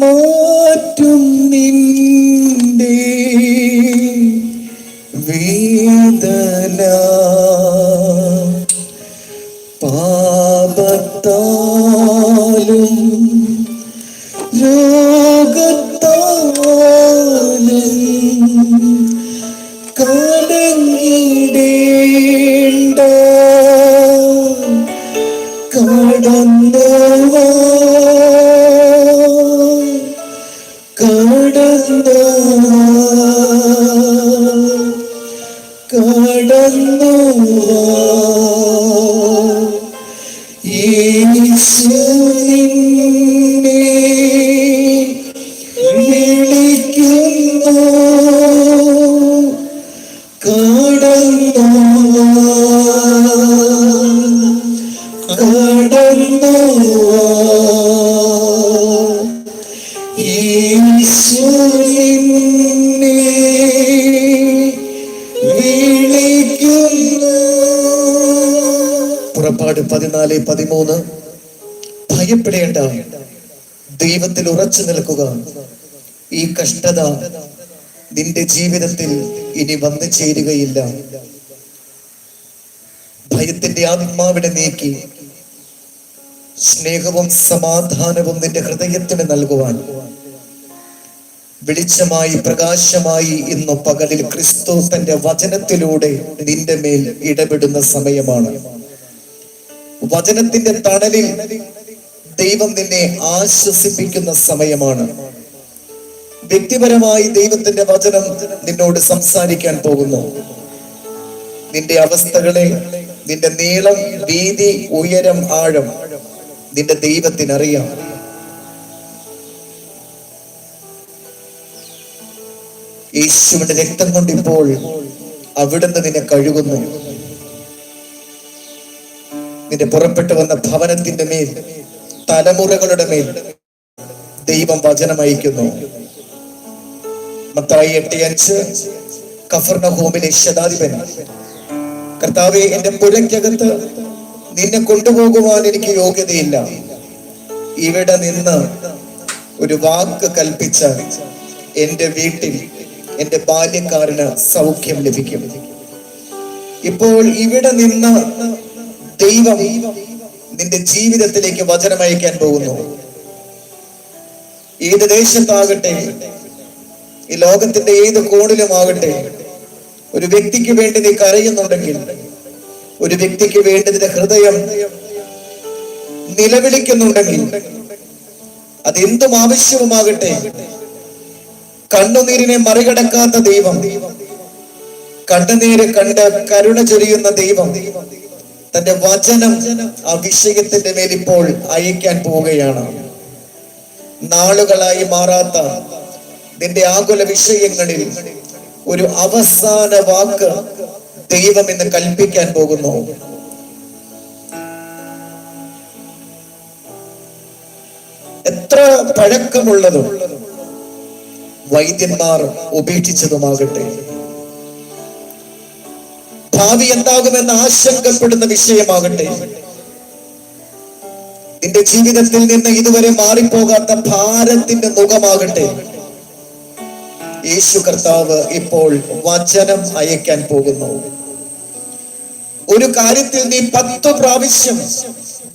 മാറ്റും നിന്റെ വേദന. പാപത്താലും രോഗത്താലും കടങ്ങിടേണ്ട കടന്നവ Thank you. പുറപ്പാട് പതിനാല് പതിമൂന്ന്. ഭയപ്പെടേണ്ട. ദൈവത്തിൽ ഉറച്ചു നിൽക്കുക. ഈ കഷ്ടത നിന്റെ ജീവിതത്തിൽ ഇനി വന്നു ചേരുകയില്ല. ഭയത്തിന്റെ ആത്മാവിനെ നീക്കി സ്നേഹവും സമാധാനവും നിന്റെ ഹൃദയത്തിന് നൽകുവാൻ വെളിച്ചമായി പ്രകാശമായി ഇന്ന് പകലിൽ ക്രിസ്തു തന്റെ വചനത്തിലൂടെ നിന്റെ മേൽ ഇടപെടുന്ന സമയമാണ്. വചനത്തിന്റെ തണലിൽ ദൈവം നിന്നെ ആശ്വസിപ്പിക്കുന്ന സമയമാണ്. വ്യക്തിപരമായി ദൈവത്തിന്റെ വചനം നിന്നോട് സംസാരിക്കാൻ പോകുന്നു. നിന്റെ അവസ്ഥകളെ നിന്റെ നീളം വീതി ഉയരം ആഴം നിന്റെ ദൈവത്തിനറിയാം. യേശുവിന്റെ രക്തം കൊണ്ട് ഇപ്പോൾ അവിടുന്ന് നിന്നെ കഴുകുന്നു. നിന്റെ പുറപ്പെട്ടു വന്ന ഭവനത്തിന്റെ മേൽ തലമുറകളുടെ മേൽ ദൈവം വചനം അയക്കുന്നു. മത്തായി എട്ട് അഞ്ച് കഫർണ ഹോമിലെ ശതാധിപൻ കർത്താവെ എന്റെ പുരയ്ക്കകത്ത് നിന്നെ കൊണ്ടുപോകുവാൻ എനിക്ക് യോഗ്യതയില്ല. ഇവിടെ നിന്ന് ഒരു വാക്ക് കൽപ്പിച്ച എന്റെ വീട്ടിൽ എന്റെ ബാല്യക്കാരന് സൗഖ്യം ലഭിക്കും. ഇപ്പോൾ ഇവിടെ നിന്ന് ദൈവം നിന്റെ ജീവിതത്തിലേക്ക് വചനം അയക്കാൻ പോകുന്നു. ഏത് ദേശത്താകട്ടെ ഈ ലോകത്തിന്റെ ഏത് കോണിലുമാകട്ടെ ഒരു വ്യക്തിക്ക് വേണ്ടി നീ കരയുന്നുണ്ടെങ്കിൽ ഒരു വ്യക്തിക്ക് വേണ്ടി നിന്റെ ഹൃദയം നിലവിളിക്കുന്നുണ്ടെങ്കിൽ അതെന്തും ആവശ്യവുമാകട്ടെ കണ്ണുനീരിനെ മറികടക്കാത്ത ദൈവം. കണ്ണുനീര് കണ്ട് കരുണ ചൊരിയുന്ന ദൈവം. തന്റെ വചനം ആ വിഷയത്തിന്റെ മേൽ ഇപ്പോൾ അയക്കാൻ പോവുകയാണ്. നാളുകളായി മാറാത്ത നിന്റെ ആകുല വിഷയങ്ങളിൽ ഒരു അവസാന വാക്ക് ദൈവം ഇന്ന് കൽപ്പിക്കാൻ പോകുന്നു. എത്ര പഴക്കമുള്ളതും വൈദ്യന്മാർ ഉപേക്ഷിച്ചതുമാകട്ടെ. ഭാവി എന്താകുമെന്ന് ആശങ്കപ്പെടുന്ന വിഷയമാകട്ടെ. നിന്റെ ജീവിതത്തിൽ നിന്ന് ഇതുവരെ മാറിപ്പോകാത്ത ഭാരത്തിന്റെ മുഖമാകട്ടെ. യേശു കർത്താവ് ഇപ്പോൾ വചനം അയക്കാൻ പോകുന്നു. ഒരു കാര്യത്തിൽ നീ പത്ത് പ്രാവശ്യം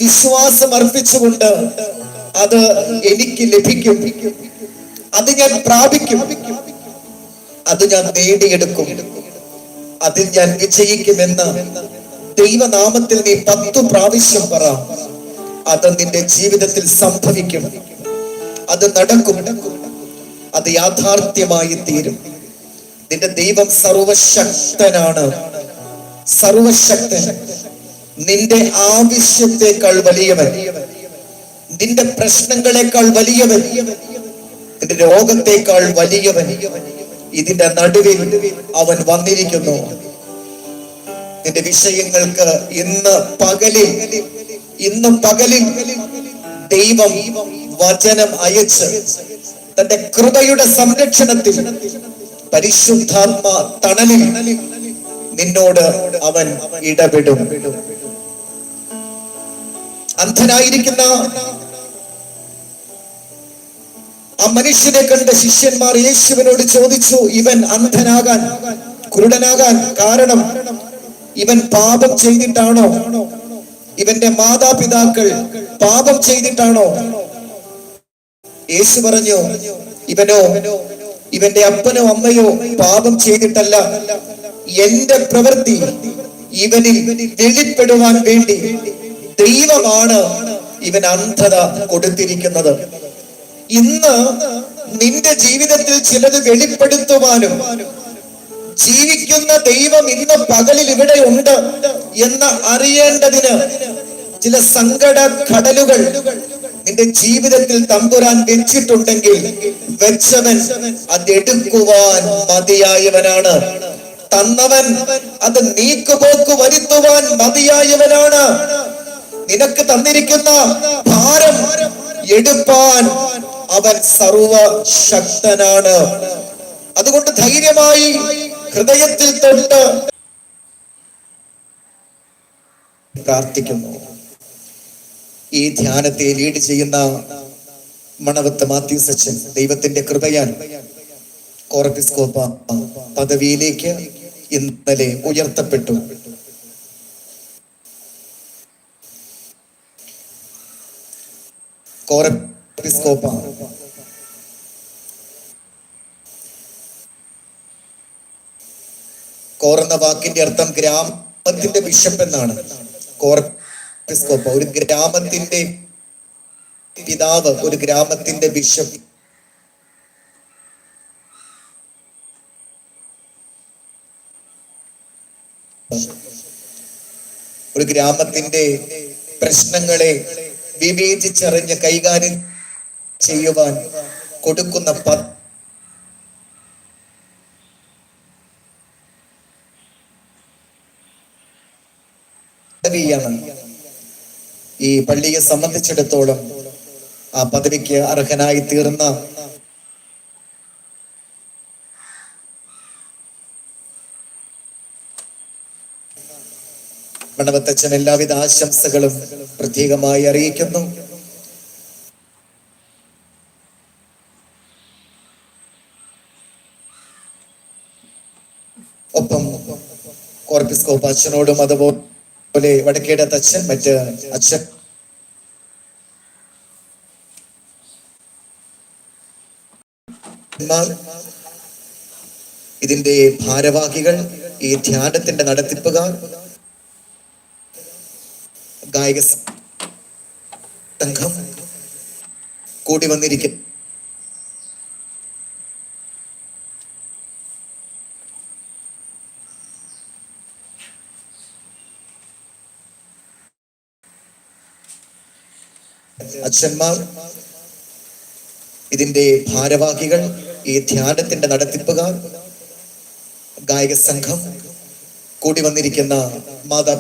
വിശ്വാസം അർപ്പിച്ചുകൊണ്ട് അത് എനിക്ക് ലഭിക്കും. അത് ഞാൻ പ്രാപിക്കും. അത് ഞാൻ നേടിയെടുക്കും. അതിൽ ഞാൻ വിജയിക്കുമെന്ന് ദൈവനാമത്തിൽ നീ പത്തു പ്രാവശ്യം പറ. അത് നിന്റെ ജീവിതത്തിൽ സംഭവിക്കും. അത് നടക്കും. അത് യാഥാർത്ഥ്യമായി തീരും. നിന്റെ ദൈവം സർവശക്തനാണ്. സർവശക്തൻ. നിന്റെ ആവശ്യത്തെക്കാൾ വലിയവൻ. നിന്റെ പ്രശ്നങ്ങളെക്കാൾ വലിയവൻ. രോഗത്തെക്കാൾ വലിയവൻ ഇതിന്റെ നടുവിൽ അവൻ വന്നിരിക്കുന്നു. നിന്റെ വിഷയങ്ങൾക്ക് ഇന്ന് പകലിൽ ഇന്ന് പകലിൽ ദൈവം വചനം അയച്ച് തന്റെ കൃപയുടെ സംരക്ഷണത്തിൽ പരിശുദ്ധാത്മ തണലിൽ നിന്നോട് അവൻ ഇടപെടും. അന്ധനായിരിക്കുന്ന ആ മനുഷ്യനെ കണ്ട ശിഷ്യന്മാർ യേശുവിനോട് ചോദിച്ചു ഇവൻ അന്ധനാകാൻ കുരുടനാകാൻ കാരണം ഇവൻ പാപം ചെയ്തിട്ടാണോ? ഇവന്റെ മാതാപിതാക്കൾ പാപം ചെയ്തിട്ടാണോ? യേശു പറഞ്ഞു ഇവനോ ഇവന്റെ അപ്പനോ അമ്മയോ പാപം ചെയ്തിട്ടല്ല. എന്റെ പ്രവൃത്തി ഇവനിൽ വെളിപ്പെടുവാൻ വേണ്ടി ദൈവമാണ് ഇവൻ അന്ധത കൊടുത്തിരിക്കുന്നത്. ഇന്ന് നിന്റെ ജീവിതത്തിൽ ചിലത് വെളിപ്പെടുത്തുവാനും ജീവിക്കുന്ന ദൈവം ഇന്ന് പകലിൽ ഇവിടെ ഉണ്ട് എന്ന് അറിയേണ്ടതിന് ചില സങ്കട കടലുകൾ നിന്റെ ജീവിതത്തിൽ തമ്പുരാൻ വെച്ചിട്ടുണ്ടെങ്കിൽ വെച്ചവൻ അതെടുക്കുവാൻ മതിയായവനാണ്. തന്നവൻ അത് നീക്കുപോക്ക് വരുത്തുവാൻ മതിയായവനാണ്. നിനക്ക് തന്നിരിക്കുന്ന ഭാരം എടുപ്പാൻ അവൻ സർവശക്തനാണ്. അതുകൊണ്ട് ധൈര്യമായി ഹൃദയത്തിൽ തൊട്ട് പ്രാർത്ഥിക്കുന്നു. ഈ ധ്യാനത്തെ ലീഡ് ചെയ്യുന്ന മണവത്ത് മാത്യു സച്ചൻ ദൈവത്തിന്റെ കൃപയാൽ കോർപ്പിസ്കോപ്പ പദവിയിലേക്ക് ഇന്നലെ ഉയർത്തപ്പെട്ടു. കോറപ്പിസ്കോപ്പ കോർ എന്ന വാക്കിന്റെ അർത്ഥം ഗ്രാമത്തിന്റെ ബിഷപ്പ് എന്നാണ്. കോർപ്പിസ്കോപ്പ ഒരു ഗ്രാമത്തിന്റെ പിതാവ് ഒരു ഗ്രാമത്തിന്റെ ബിഷപ്പ് ഒരു ഗ്രാമത്തിന്റെ പ്രശ്നങ്ങളെ വിവേചിച്ചറിഞ്ഞ് കൈകാര്യം ചെയ്യുവാൻ കൊടുക്കുന്ന പദവിയാണ് ഈ പള്ളിയെ സംബന്ധിച്ചിടത്തോളം ആ പദവിക്ക് അർഹനായി തീർന്ന മണവത്തച്ഛൻ എല്ലാവിധ ആശംസകളും പ്രത്യേകമായി അറിയിക്കുന്നു. കോർപ്പിസ്കോപ്പ് അച്ഛനോടും അതുപോലെ വടക്കേടത്ത് അച്ഛൻ മറ്റ് അച്ഛൻ ഇതിന്റെ ഭാരവാഹികൾ ഈ ധ്യാനത്തിന്റെ നടത്തിപ്പുകാർ ഗായക സംഘം കൂടി വന്നിരിക്കും. അച്ഛന്മാർ ഇതിന്റെ ഭാരവാഹികൾ ഈ ധ്യാനത്തിന്റെ നടത്തിപ്പുകാർ ഗായക സംഘം കൂടി വന്നിരിക്കുന്ന മാതാ